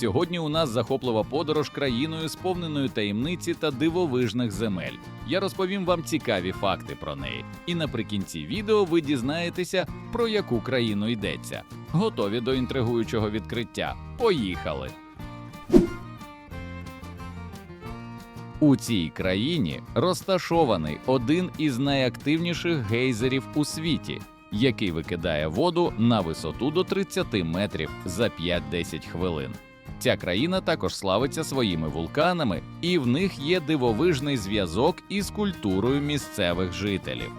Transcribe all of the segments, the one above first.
Сьогодні у нас захоплива подорож країною, сповненою таємниці та дивовижних земель. Я розповім вам цікаві факти про неї. І наприкінці відео ви дізнаєтеся, про яку країну йдеться. Готові до інтригуючого відкриття. Поїхали! У цій країні розташований один із найактивніших гейзерів у світі, який викидає воду на висоту до 30 метрів за 5-10 хвилин. Ця країна також славиться своїми вулканами, і в них є дивовижний зв'язок із культурою місцевих жителів.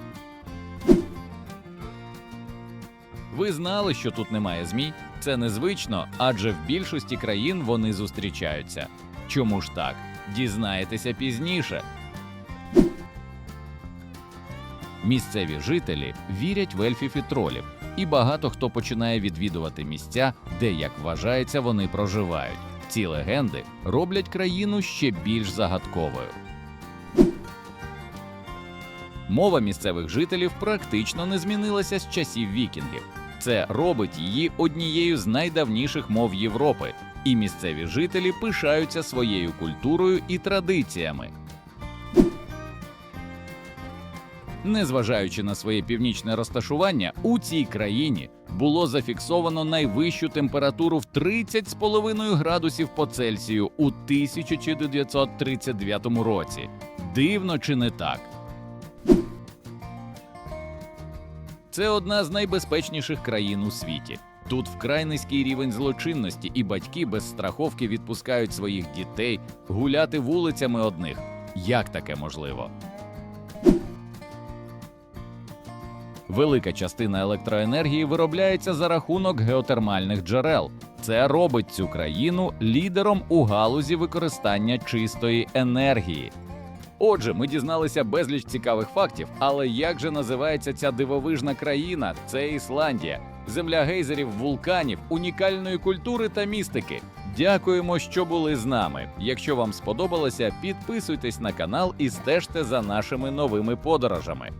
Ви знали, що тут немає змій? Це незвично, адже в більшості країн вони зустрічаються. Чому ж так? Дізнаєтеся пізніше. Місцеві жителі вірять в ельфів і тролів, і багато хто починає відвідувати місця, де, як вважається, вони проживають. Ці легенди роблять країну ще більш загадковою. Мова місцевих жителів практично не змінилася з часів вікінгів. Це робить її однією з найдавніших мов Європи, і місцеві жителі пишаються своєю культурою і традиціями. Незважаючи на своє північне розташування, у цій країні було зафіксовано найвищу температуру в 30,5 градусів по Цельсію у 1939 році. Дивно чи не так? Це одна з найбезпечніших країн у світі. Тут вкрай низький рівень злочинності, і батьки без страховки відпускають своїх дітей гуляти вулицями одних. Як таке можливо? Велика частина електроенергії виробляється за рахунок геотермальних джерел. Це робить цю країну лідером у галузі використання чистої енергії. Отже, ми дізналися безліч цікавих фактів, але як же називається ця дивовижна країна? Це Ісландія, земля гейзерів, вулканів, унікальної культури та містики. Дякуємо, що були з нами. Якщо вам сподобалося, підписуйтесь на канал і стежте за нашими новими подорожами.